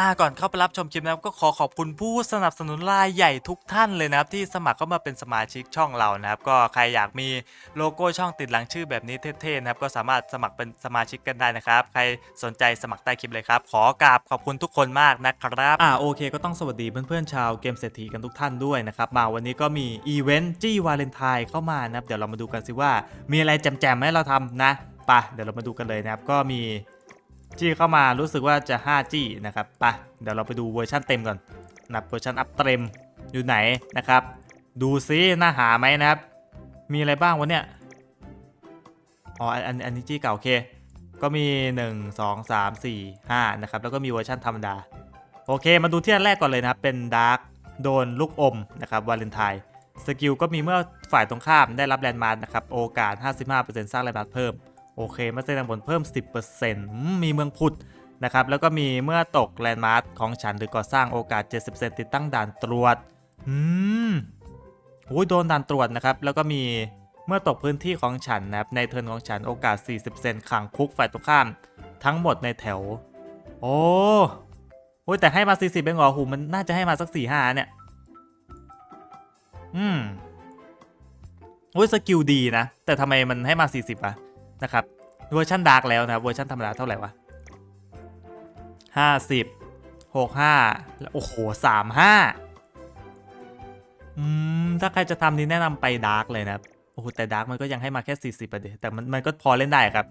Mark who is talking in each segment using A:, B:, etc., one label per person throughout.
A: อ่าก่อนเข้าไปรับชมคลิปนะครับก็ขอขอบคุณผู้สนับสนุนรายใหญ่ทุกท่านเลยนะครับที่สมัครเข้ามาเป็นสมาชิกช่องเรานะครับก็ใครอยากมีโลโก้ช่องติดหลังชื่อแบบนี้เท่ๆนะครับก็สามารถสมัครเป็นสมาชิกกันได้นะครับใครสนใจสมัครใต้คลิปเลยครับขอกราบขอบคุณทุกคนมากนะครับอ่าโอเคก็ต้องสวัสดีเพื่อนๆชาวเกมเศรษฐีกันทุกท่านด้วยนะครับมาวันนี้ก็มีอีเวนต์จี้วาเลนไทน์เข้ามานะครับเดี๋ยวเรามาดูกันสิว่า มีอะไรแจมๆให้เราทำนะไปะเดี๋ยวเรามาดูกันเลยนะครับก็มี จี้เข้ามารู้สึกว่าจะ 5 จี้นะครับปะเดี๋ยวเราไปดูเวอร์ชันเต็มก่อนนะเวอร์ชันอัพเต็มอยู่ไหนนะครับ ดูซิน่าหาไหมนะครับ มีอะไรบ้างวะเนี่ยอ๋ออันอันนี้จี้เก่าโอเค ก็มี 1 2 3 4 5นะครับแล้วก็มีเวอร์ชันธรรมดา โอเค มาดูที่อันแรกก่อนเลยนะครับ เป็นดาร์กโดนลูกอมนะครับวาเลนไทน์สกิลก็มีเมื่อฝ่ายตรงข้ามได้รับแลนด์มาร์คนะครับ โอกาส 55%สร้างแลนด์มาร์คเพิ่ม โอเคมาเซ็นผลเพิ่ม 10%อืมมีเมืองพุทธนะครับ แล้วก็มีเมื่อตกแลนด์มาร์คของฉันหรือก่อสร้างโอกาส 70%ติดตั้งด่านตรวจ อืมโอ้ยโดนด่านตรวจนะครับ แล้วก็มีเมื่อตกพื้นที่ของฉันนะครับ ในเทิร์นของฉันโอกาส 40%ขังคุกฝ่ายตรงข้าม ทั้งหมดในแถว โอ้โอ้ยแต่ให้มา 40 เป็นหรอหูมันน่าจะให้มาสัก 4 5 เนี่ย อืมโอ้ยสกิลดีนะ แต่ทำไมมันให้มา 40อะ นะครับเวอร์ชันดาร์กแล้วนะครับเวอร์ชันธรรมดาเท่าไหร่วะห้าสิบหกห้าโอ้โหสามห้าอืมถ้าใครจะทำนี่แนะนำไปดาร์กเลยนะโอ้โหแต่ดาร์กมันก็ยังให้มาแค่ 40ประเดี๋ยแต่มันมันก็พอเล่นได้ครับ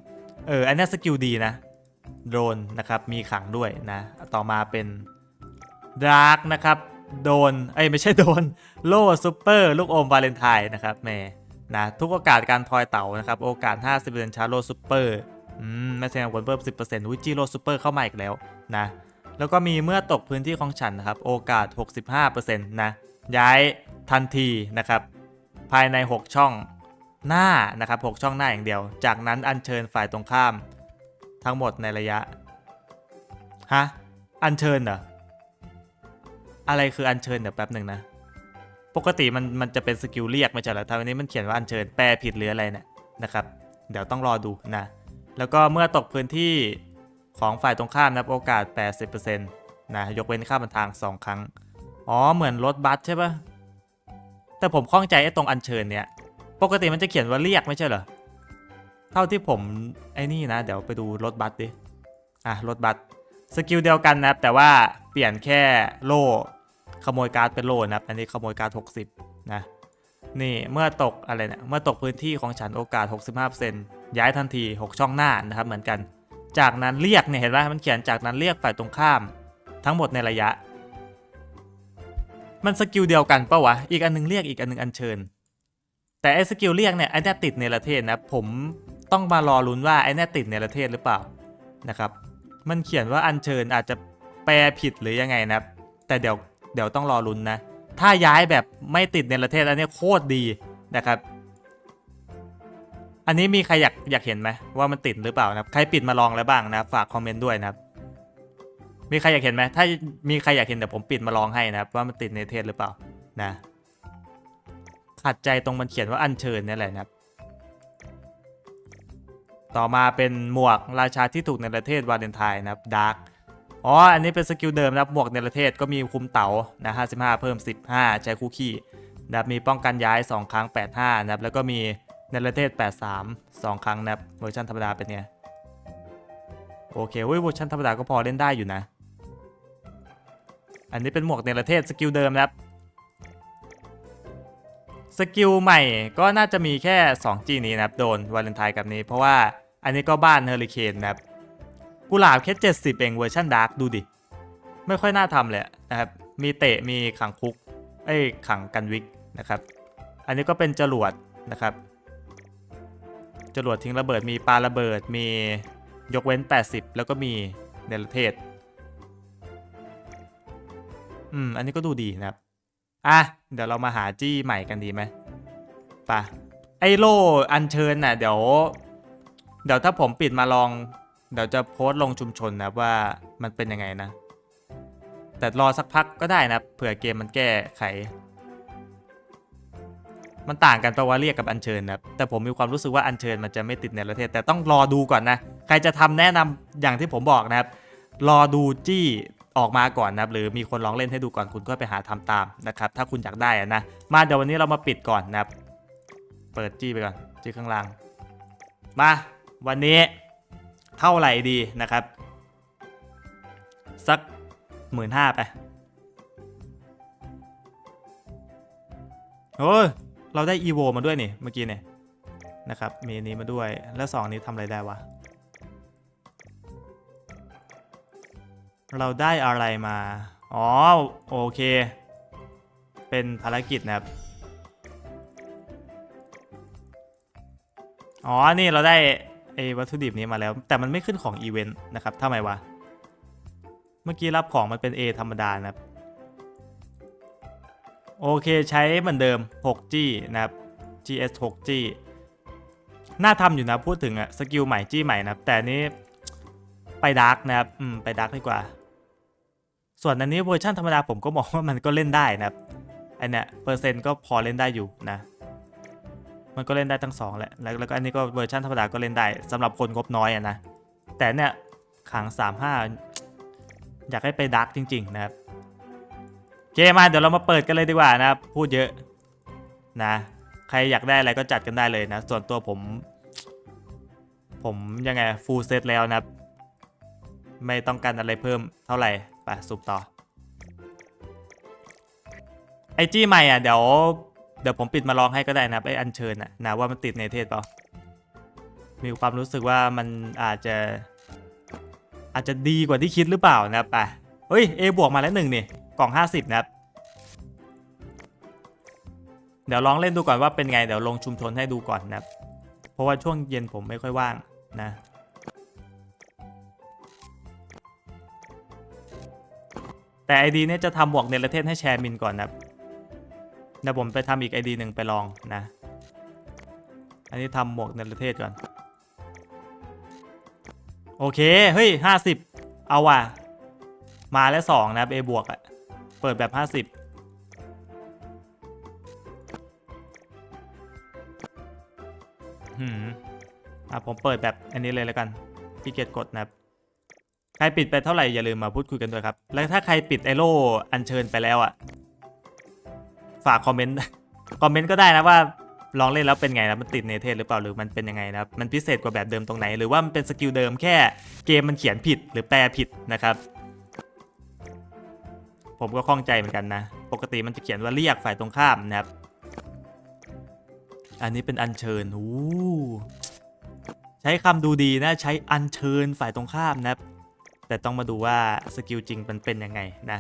A: เอออันนี้สกิลดีนะโดนนะครับมีขังด้วยนะ ต่อมาเป็นดาร์กนะครับ โดน เอ้ยไม่ใช่โดน โล่ซูเปอร์ลูกอมวาเลนไทน์นะครับแม่ นะทุกโอกาสการทอยเต่านะครับ โอกาส 50%ชาร์โลซูเปอร์อืมแม่แสดงผลเพิ่ม 10%วิจิโรซูเปอร์เข้ามาอีกแล้วนะแล้วก็มีเมื่อตกพื้นที่ของฉันนะครับ โอกาส 65%นะย้ายทันทีนะครับ ภายใน 6 ช่องหน้านะครับ6ช่องหน้าอย่างเดียว จากนั้นอัญเชิญฝ่ายตรงข้าม ทั้งหมดในระยะฮะอัญเชิญเหรออะไรคืออัญเชิญเดี๋ยวแป๊บหนึ่งนะ ปกติมันมันจะเป็นสกิลเรียกไม่ใช่เหรอทางนี้มันเขียนว่าอัญเชิญแปลผิดหรืออะไรเนี่ยนะครับ เดี๋ยวต้องรอดูนะ แล้วก็เมื่อตกพื้นที่ของฝ่ายตรงข้ามนะโอกาส 80%นะยกเว้นข้ามทาง 2 ครั้ง อ๋อเหมือนรถบัสใช่ปะแต่ผมข้องใจไอ้ตรงอัญเชิญเนี่ย ปกติมันจะเขียนว่าเรียกไม่ใช่เหรอ เท่าที่ผมไอ้นี่นะ เดี๋ยวไปดูรถบัสดิ อะรถบัสสกิลเดียวกันนะแต่ว่าเปลี่ยนแค่โล่ ขโมยการ์ดเป็นโล่นะครับ อันนี้ขโมยการ์ด60 นะ นี่เมื่อตกอะไรเนี่ย เมื่อตกพื้นที่ของฉันโอกาส 65%ย้ายทันที 6 ช่องหน้านะครับ เหมือนกัน จากนั้นเรียกเนี่ยเห็นไหมมันเขียนจากนั้นเรียกฝ่ายตรงข้าม ทั้งหมดในระยะ มันสกิลเดียวกันปะวะ อีกอันนึงเรียกอีกอันนึงอัญเชิญ แต่ไอ้สกิลเรียกเนี่ยไอ้เนี่ยติดในประเทศนะ ผมต้องมารอลุ้นว่าไอ้เนี่ยติดในประเทศหรือเปล่านะครับ มันเขียนว่าอัญเชิญอาจจะแปลผิดหรือยังไงนะครับ แต่เดี๋ยว เดี๋ยวต้องรอลุ้นนะ ถ้าย้ายแบบไม่ติดในประเทศอันนี้โคตรดีนะครับ อันนี้มีใครอยากอยากเห็นไหมว่ามันติดหรือเปล่านะครับ ใครปิดมาลองแล้วบ้างนะฝากคอมเมนต์ด้วยนะครับ มีใครอยากเห็นไหมถ้ามีใครอยากเห็นเดี๋ยวผมปิดมาลองให้นะครับ ว่ามันติดในประเทศหรือเปล่านะขัดใจตรงมันเขียนว่าอัญเชิญนี่แหละนะครับ ต่อมาเป็นหมวกราชาที่ถูกในประเทศวาเลนไทน์นะครับดาร์ก อ๋อ อันนี้เป็นสกิลเดิมนะครับหมวกเนรเทศก็มีคุมเต๋านะ55 เพิ่ม 15 ใช้คู่ขี้นะครับมีป้องกันย้าย 2 ครั้ง 85 นะครับ แล้วก็มีเนรเทศ 83 2 ครั้งนะครับเวอร์ชันธรรมดาเป็นไง โอเคเว้ยเวอร์ชันธรรมดาก็พอเล่นได้อยู่นะ อันนี้เป็นหมวกเนรเทศสกิลเดิมนะครับสกิลใหม่ก็น่าจะมีแค่ 2G นี้นะครับ โดนวาเลนไทน์กับนี้ เพราะว่าอันนี้ก็บ้านเฮอริเคนนะครับ กุหลาบแค่70 เองเวอร์ชันดาร์กดูดิ ไม่ค่อยน่าทำเลยนะครับ มีเตะมีขังคุกเอ้ยขังกันวิกนะครับ อันนี้ก็เป็นจรวดนะครับ จรวดทิ้งระเบิดมีปลาระเบิดมียกเว้น 80 แล้วก็มีเนรเทศ อืม อันนี้ก็ดูดีนะครับ อะ เดี๋ยวเรามาหาจี้ใหม่กันดีไหมปะไอโลอัญเชิญน่ะ เดี๋ยว เดี๋ยวถ้าผมปิดมาลอง เดี๋ยวจะโพสต์ลงชุมชนนะว่ามันเป็นยังไงนะ แต่รอสักพักก็ได้นะเผื่อเกมมันแก้ไข มันต่างกันปะว่าเรียกกับอัญเชิญนะแต่ผมมีความรู้สึกว่าอัญเชิญมันจะไม่ติดในประเทศ แต่ต้องรอดูก่อนนะ ใครจะทำแนะนำอย่างที่ผมบอกนะครับ รอดูจี้ออกมาก่อนนะครับหรือมีคนลองเล่นให้ดูก่อนคุณก็ไปหาทำตามนะครับถ้าคุณอยากได้นะมาเดี๋ยววันนี้เรามาปิดก่อนนะครับเปิดจี้ไปก่อนจี้ข้างล่างมาวันนี้ เท่าไหร่ดีนะครับ สักหมื่นห้าไปโอ้ยเราได้อีโวมาด้วยนี่เมื่อกี้เนี่ยนะครับมีนี้มาด้วยแล้วสองนี้ทำอะไรได้วะเราได้อะไรมา อ๋อ โอเค เป็นภารกิจนะครับ อ๋อ นี่เราได้ ไอ้วัตถุดิบนี้มาแล้ว แต่มันไม่ขึ้นของอีเวนต์นะครับทำไมวะ เมื่อกี้รับของมันเป็น A ธรรมดานะครับ โอเคใช้เหมือนเดิม 6G นะครับ GS 6G น่าทำอยู่นะพูดถึงอะสกิลใหม่ G ใหม่นะครับแต่นนี้ไปดาร์กนะครับอืมไปดาร์กดีกว่า ส่วนอันนี้เวอร์ชันธรรมดาผมก็มองว่ามันก็เล่นได้นะครับอันเนี้ยเปอร์เซ็นต์ก็พอเล่นได้อยู่นะ มันก็เล่นได้ทั้งสองแหละแล้วแล้วก็อันนี้ก็เวอร์ชันธรรมดาก็เล่นได้สำหรับคนงบน้อยอะนะแต่เนี่ยขัง 35 อยากให้ไปดาร์กจริง ๆ นะครับโอเคมาเดี๋ยวเรามาเปิดกันเลยดีกว่านะครับพูดเยอะนะใครอยากได้อะไรก็จัดกันได้เลยนะ ส่วนตัวผม ผมยังไงฟูลเซตแล้วนะไม่ต้องการอะไรเพิ่มเท่าไหร่ไปสุบต่อไอจี้ใหม่อะเดี๋ยว เดี๋ยวผมปิดมาลองให้ก็ได้นะไออัญเชิญอะนะว่ามันติดในเทศเปล่ามีความรู้สึกว่ามันอาจจะ อาจจะดีกว่าที่คิดหรือเปล่านะไปเฮ้ย A บวกมาแล้วหนึ่งนี่กล่อง 50 นะครับ เดี๋ยวลองเล่นดูก่อนว่าเป็นไง เดี๋ยวลงชุมชนให้ดูก่อนนะครับ เพราะว่าช่วงเย็นผมไม่ค่อยว่างนะ แต่ ID เนี่ยจะทำหมวกเนรเทศให้แชร์มินก่อนนะครับ เดี๋ยวผมไปทำอีก ID หนึ่งไปลองนะ อันนี้ทำหมวกเนรเทศก่อน โอเค เฮ้ย50เอาว่ะ มาแล้วสองนะครับ A บวกอะเปิดแบบ50หืมอะผมเปิดแบบอันนี้เลยแล้วกันพี่เกียจกดนะครับใครปิดไปเท่าไหร่อย่าลืมมาพูดคุยกันด้วยครับ แล้วถ้าใครปิดไอโล่อัญเชิญไปแล้วอะ ฝากคอมเมนต์คอมเมนต์ก็ได้นะว่าลองเล่นแล้วเป็นไงนะมันติดเนเธอร์หรือเปล่าหรือมันเป็นยังไงนะมันพิเศษกว่าแบบเดิมตรงไหน หรือว่ามันเป็นสกิลเดิมแค่เกมมันเขียนผิดหรือแปลผิดนะครับ ผมก็ข้องใจเหมือนกันนะ ปกติมันจะเขียนว่าเรียกฝ่ายตรงข้ามนะครับ อันนี้เป็นอัญเชิญโอ้ใช้คำดูดีนะใช้อัญเชิญฝ่ายตรงข้ามนะครับ แต่ต้องมาดูว่าสกิลจริงมันเป็นยังไงนะ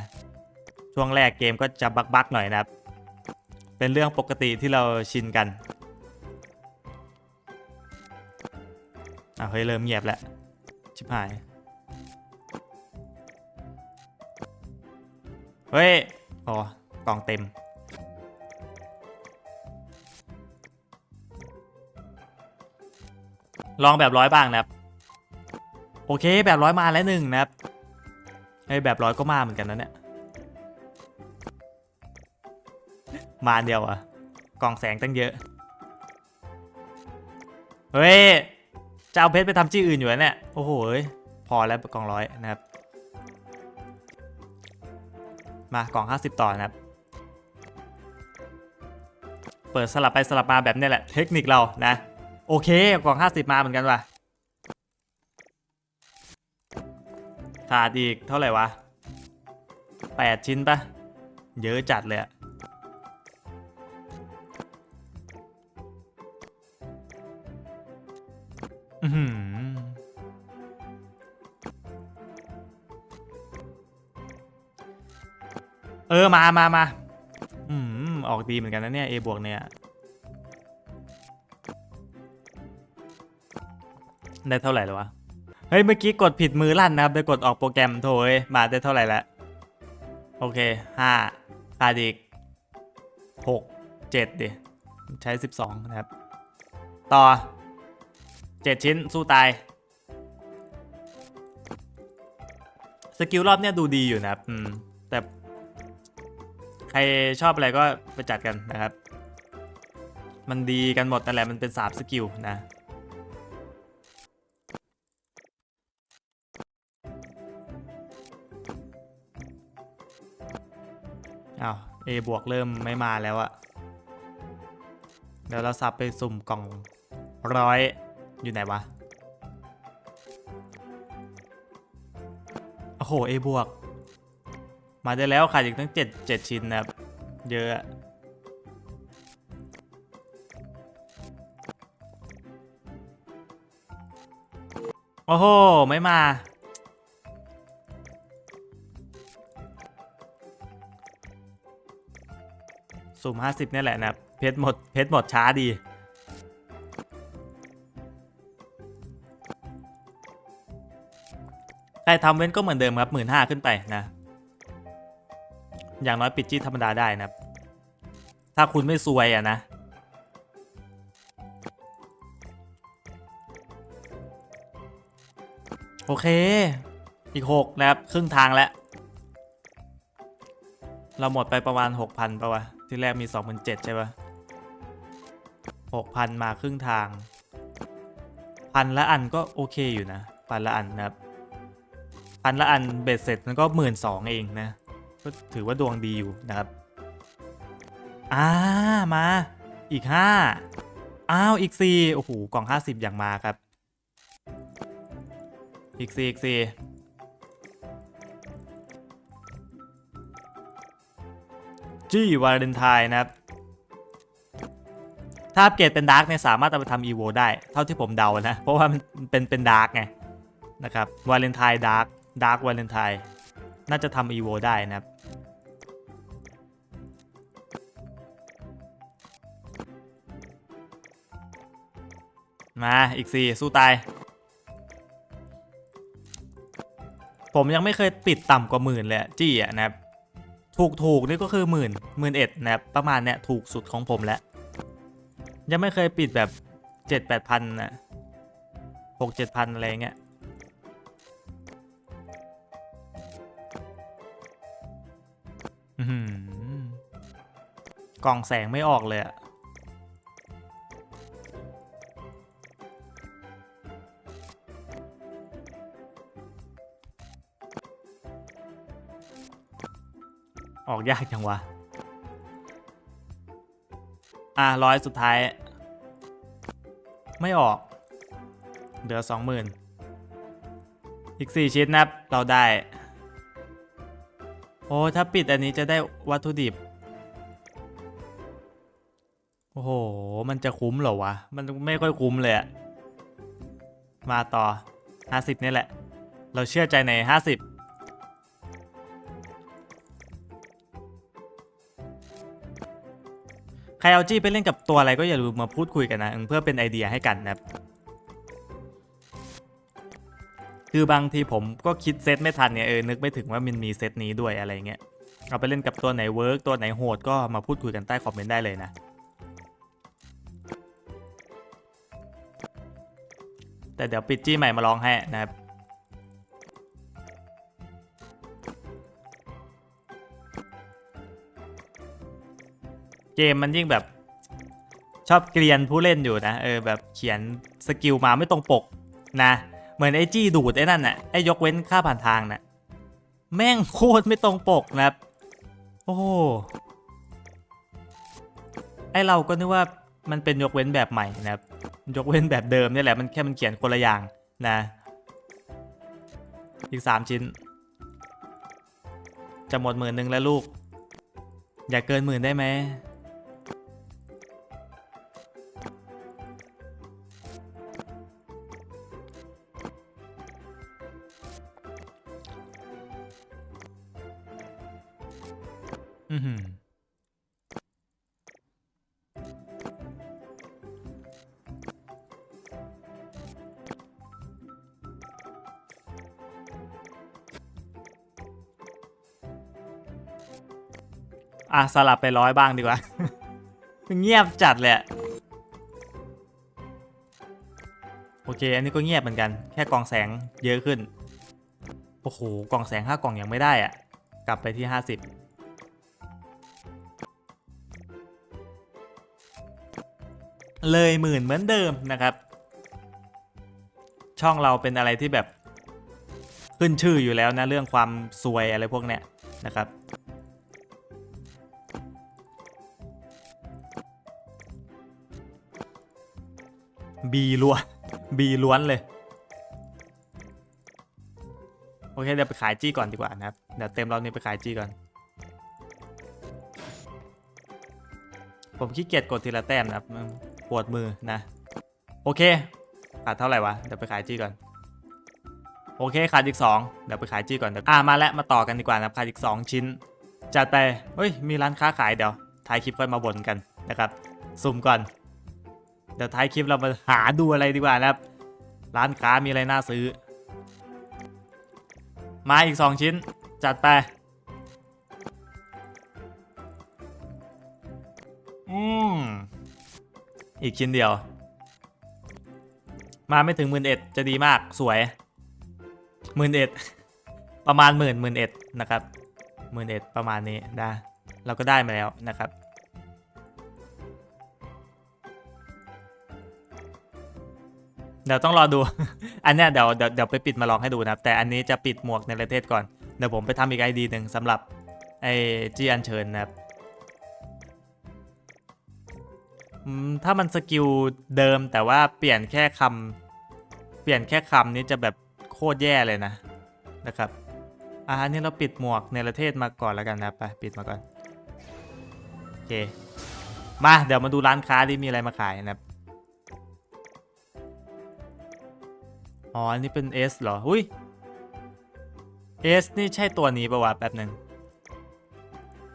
A: ช่วงแรกเกมก็จะบักๆหน่อยนะครับ เป็นเรื่องปกติที่เราชินกันอะเฮ้ยเริ่มเงียบแล้ว ชิบหาย เฮ้ย อ๋อ กล่องเต็ม ลองแบบร้อยบ้างนะครับ โอเคแบบร้อยมาแล้วหนึ่งนะครับเฮ้ยแบบร้อยก็มาเหมือนกันนะเนี่ย มาเดียวอะกล่องแสงตั้งเยอะ เฮ้ย จะเอาเพชรไปทำที่อื่นอยู่แล้วเนี่ย โอ้โหพอแล้วกล่องร้อยนะครับ มากล่อง 50 ต่อนะครับ เปิดสลับไปสลับมาแบบนี้แหละ เทคนิคเรานะ โอเคกล่อง 50 มาเหมือนกันว่ะขาดอีกเท่าไหร่วะ 8 ชิ้นปะเยอะจัดเลยอะ เออมามามาอืมออกดีเหมือนกันนะเนี่ย A บวกเนี่ย ได้เท่าไหร่แล้ววะ เฮ้ย เมื่อกี้กดผิดมือลั่นนะครับ ไปกดออกโปรแกรมโถยมาได้เท่าไหร่แล้วโอเคห้าขาดอีกหกเจ็ดดิ ใช้12นะครับ ต่อ 7ชิ้นสู้ตาย สกิลรอบเนี้ยดูดีอยู่นะครับอืมแต่ ใครชอบอะไรก็ไปจัดกันนะครับ มันดีกันหมดนั่นแหละมันเป็น3สกิลนะ อ้าว A บวกเริ่มไม่มาแล้วอะเดี๋ยวเราสับไปสุ่มกล่องร้อย อยู่ไหนวะ โอ้โห A บวก มาได้แล้วขาดอีกตั้ง 7 7 ชิ้นนะครับ เยอะ โอ้โห ไม่มาสุ่ม50 เนี่ยแหละนะเพชรหมดเพชรหมดช้าดี รทำเว้นก็เหมือนเดิมครับหมื่นห้าขึ้นไปนะ อย่างน้อยปิดจี้ธรรมดาได้นะครับ ถ้าคุณไม่ซวยอะนะ โอเค อีก6นะครับ ครึ่งทางแล้ว เราหมดไปประมาณ6,000ปะวะ ที่แรกมี27,000ใช่ปะ6,000มาครึ่งทาง พันละอันก็โอเคอยู่นะ พันละอันนะครับ พันละอันเบ็ดเสร็จมันก็หมื่นสองเองนะ ก็ถือว่าดวงดีอยู่นะครับ อ่ามาอีก5อ้าวอีก4โอ้โหกล่อง50อย่างมาครับ อีก4อีก4จี้วาเลนไทน์นะครับถ้าอัปเกรดเป็นดาร์กเนี่ยสามารถเอาไปทำอีโวได้ เท่าที่ผมเดานะ เพราะว่ามันเป็นเป็นดาร์กไงนะครับวาเลนไทน์ดาร์ก ดาร์กวาเลนไทน์น่าจะทำอีโวได้นะครับ มาอีก 4 สู้ตาย ผมยังไม่เคยปิดต่ำกว่าหมื่นเลยจี้อะนะครับ ถูกถูกนี่ก็คือหมื่นหมื่นเอ็ดนะครับ ประมาณเนี้ยถูกสุดของผมแล้ว ยังไม่เคยปิดแบบเจ็ดแปดพันนะหกเจ็ดพันอะไรเงี้ย กล่องแสงไม่ออกเลยอะออกยากจังวะ อะร้อยสุดท้าย ไม่ออก เหลือสองหมื่นอีกสี่ชิ้นนะครับ เราได้ โอ้ ถ้าปิดอันนี้จะได้วัตถุดิบ มันจะคุ้มเหรอวะ มันไม่ค่อยคุ้มเลยอะมาต่อ 50 นี่แหละ เราเชื่อใจใน 50ใครเอาจี้ไปเล่นกับตัวอะไรก็อย่าลืมมาพูดคุยกันนะเพื่อเป็นไอเดียให้กันนะครับคือบางทีผมก็คิดเซตไม่ทันเนี่ยเออนึกไม่ถึงว่ามันมีเซตนี้ด้วยอะไรเงี้ยเอาไปเล่นกับตัวไหนเวิร์กตัวไหนโหดก็มาพูดคุยกันใต้คอมเมนต์ได้เลยนะ แต่เดี๋ยวปิดจี้ใหม่มาลองให้นะครับเกมมันยิ่งแบบชอบเกลียนผู้เล่นอยู่นะเออแบบเขียนสกิลมาไม่ตรงปกนะเหมือนไอ้จี้ดูดไอ้นั่นน่ะไอ้ยกเว้นค่าผ่านทางน่ะแม่งโคตรไม่ตรงปกนะครับ โอ้ไอเราก็นึกว่ามันเป็นยกเว้นแบบใหม่นะครับ ยกเว้นแบบเดิมนี่แหละมันแค่มันเขียนคนละอย่างนะ อีกสามชิ้น จะหมดหมื่นหนึ่งแล้วลูก อย่าเกินหมื่นได้ไหมอือ อะสลับไปร้อยบ้างดีกว่า เงียบจัดเลยอะโอเค อันนี้ก็เงียบเหมือนกัน แค่กล่องแสงเยอะขึ้น โอ้โหกล่องแสงห้ากล่องยังไม่ได้อะกลับไปที่50เลยหมื่นเหมือนเดิมนะครับ ช่องเราเป็นอะไรที่แบบขึ้นชื่ออยู่แล้วนะ เรื่องความซวยอะไรพวกเนี้ยนะครับ บีล้วนบีล้วนเลย โอเค เดี๋ยวไปขายจี้ก่อนดีกว่านะครับ เดี๋ยวเต็มรอบนี้ไปขายจี้ก่อน ผมขี้เกียจกดทีละแต้มนะครับปวดมือนะ โอเค ขาดเท่าไหร่วะ เดี๋ยวไปขายจี้ก่อน โอเค ขาดอีก 2 เดี๋ยวไปขายจี้ก่อนเดี๋ยวอ่ามาแล้วมาต่อกันดีกว่านะครับขาดอีก 2 ชิ้นจัดไปเฮ้ย มีร้านค้าขายเดี๋ยวท้ายคลิปค่อยมาบ่นกันนะครับสุ่มก่อน เดี๋ยวท้ายคลิปเรามาหาดูอะไรดีกว่านะครับ ร้านค้ามีอะไรน่าซื้อ มาอีก 2 ชิ้น จัดไป อืม อีกชิ้นเดียว มาไม่ถึงหมื่นเอ็ดจะดีมากสวยหมื่นเอ็ดประมาณหมื่นหมื่นเอ็ดนะครับหมื่นเอ็ดประมาณนี้นะเราก็ได้มาแล้วนะครับ เดี๋ยวต้องรอดู อันเนี้ยเดี๋ยวเดี๋ยวเดี๋ยวไปปิดมาลองให้ดูนะครับแต่อันนี้จะปิดหมวกในประเทศก่อนเดี๋ยวผมไปทำอีกไอดีหนึ่งสำหรับไอจีอันเชิญนะครับถ้ามันสกิลเดิมแต่ว่าเปลี่ยนแค่คำเปลี่ยนแค่คำนี้จะแบบโคตรแย่เลยนะนะครับอะอันนี้เราปิดหมวกในประเทศมาก่อนแล้วกันนะไปปิดมาก่อนโอเคมาเดี๋ยวมาดูร้านค้าที่มีอะไรมาขายนะครับ อ๋อ อันนี้เป็น S เหรอ อุ้ย S นี่ใช่ตัวนี้ปะวะแป๊บหนึ่ง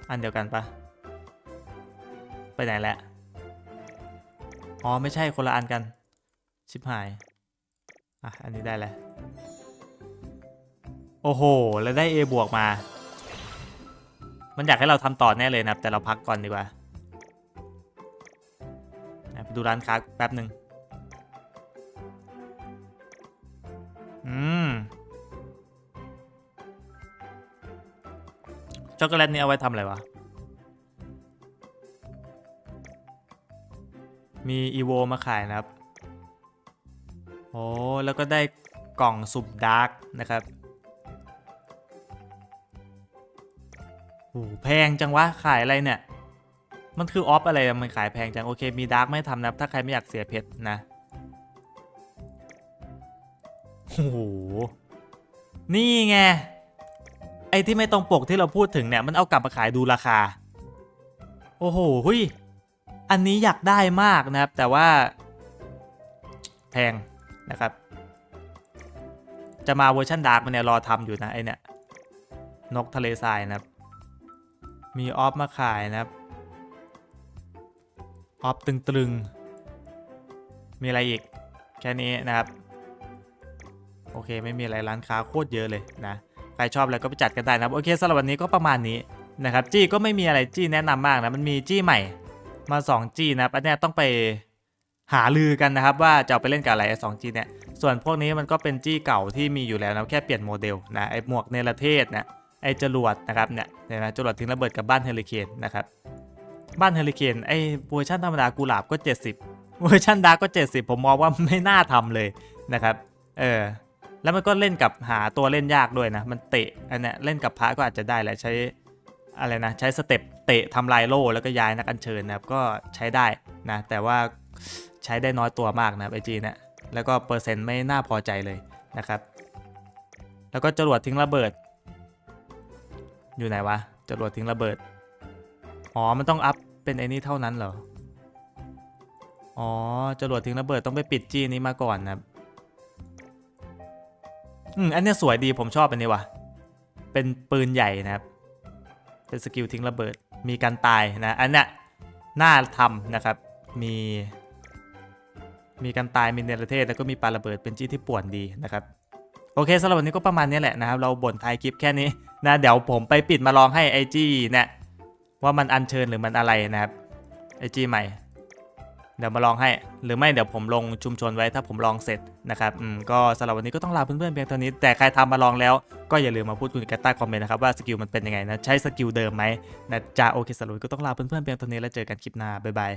A: อันเดียวกันปะไปไหนแล้วอ๋อ ไม่ใช่คนละอันกัน ชิบหาย อะ อันนี้ได้แล้ว โอ้โห แล้วได้ A บวกมา มันอยากให้เราทำต่อแน่เลยนะ แต่เราพักก่อนดีกว่า ไปดูร้านค้าแป๊บหนึ่ง อืม ช็อกโกแลตนี่เอาไว้ทำอะไรวะ มีอีโวมาขายนะครับ โอ้แล้วก็ได้กล่องสุบดาร์กนะครับโอ้แพงจังวะ ขายอะไรเนี่ย มันคือออฟอะไร มันขายแพงจัง โอเค มีดาร์กไม่ทำนะ ถ้าใครไม่อยากเสียเพชรนะ โอ้โห นี่ไง ไอ้ที่ไม่ตรงปกที่เราพูดถึงเนี่ย มันเอากลับมาขายดูราคา โอ้โหหุยอันนี้อยากได้มากนะครับ แต่ว่า แพงนะครับ จะมาเวอร์ชันดาร์กมันเนี่ยรอทำอยู่นะไอเนี่ย นกทะเลทรายนะครับ มีออฟมาขายนะครับ ออฟตึงๆ มีอะไรอีก แค่นี้นะครับ โอเค ไม่มีอะไรร้านค้าโคตรเยอะเลยนะ ใครชอบแล้วก็ไปจัดกันได้นะโอเคสำหรับวันนี้ก็ประมาณนี้นะครับจี้ก็ไม่มีอะไรจี้แนะนำมากนะมันมีจี้ใหม่มา2จี้นะครับอันเนี้ยต้องไปหาลือกันนะครับว่าจะเอาไปเล่นกับอะไรสองจี้เนี่ยส่วนพวกนี้มันก็เป็นจี้เก่าที่มีอยู่แล้วนะแค่เปลี่ยนโมเดลนะไอ้หมวกเนรเทศนะไอ้จรวดนะครับเนี่ยเห็นไหมจรวดทิ้งระเบิดกับบ้านเฮลิเคนนะครับบ้านเฮลิเคนไอ้เวอร์ชันธรรมดากุหลาบก็ 70เวอร์ชันดาร์กก็ 70 ผมมองว่าไม่น่าทำเลยนะครับเออ แล้วมันก็เล่นกับหาตัวเล่นยากด้วยนะ มันเตะอันเนี้ยเล่นกับพระก็อาจจะได้แหละใช้อะไรนะใช้สเต็ปเตะทำลายโล่แล้วก็ย้ายนักอัญเชิญนะครับก็ใช้ได้นะ แต่ว่าใช้ได้น้อยตัวมากนะไอจีเนี่ยแล้วก็เปอร์เซ็นต์ไม่น่าพอใจเลยนะครับ แล้วก็จรวดทิ้งระเบิด อยู่ไหนวะจรวดทิ้งระเบิดอ๋อมันต้องอัพเป็นไอ้นี่เท่านั้นเหรออ๋อจรวดทิ้งระเบิดต้องไปปิดจี้นี้มาก่อนนะครับ อืมอันนี้สวยดีผมชอบอันนี้ว่ะ เป็นปืนใหญ่นะครับ เป็นสกิลทิ้งระเบิด มีการตายนะ อันเนี้ยน่าทำนะครับ มี มีการตาย มีเนรเทศ แล้วก็มีปาระเบิด เป็นจี้ที่ป่วนดีนะครับ โอเคสำหรับวันนี้ก็ประมาณนี้แหละนะครับ เราบ่นทายคลิปแค่นี้นะ เดี๋ยวผมไปปิดมาลองให้ไอจีเนี่ยว่ามันอัญเชิญหรือมันอะไรนะครับไอจีใหม่ เดี๋ยวมาลองให้ หรือไม่เดี๋ยวผมลงชุมชนไว้ถ้าผมลองเสร็จนะครับอืมก็สำหรับวันนี้ก็ต้องลาเพื่อนๆเพียงเท่านี้ แต่ใครทำมาลองแล้วก็อย่าลืมมาพูดคุยกันใต้คอมเมนต์นะครับว่าสกิลมันเป็นยังไงนะใช้สกิลเดิมไหมนะจ้าโอเคสำหรับวันนี้ก็ต้องลาเพื่อนๆเพียงเท่านี้แล้วเจอกันคลิปหน้าบ๊ายบาย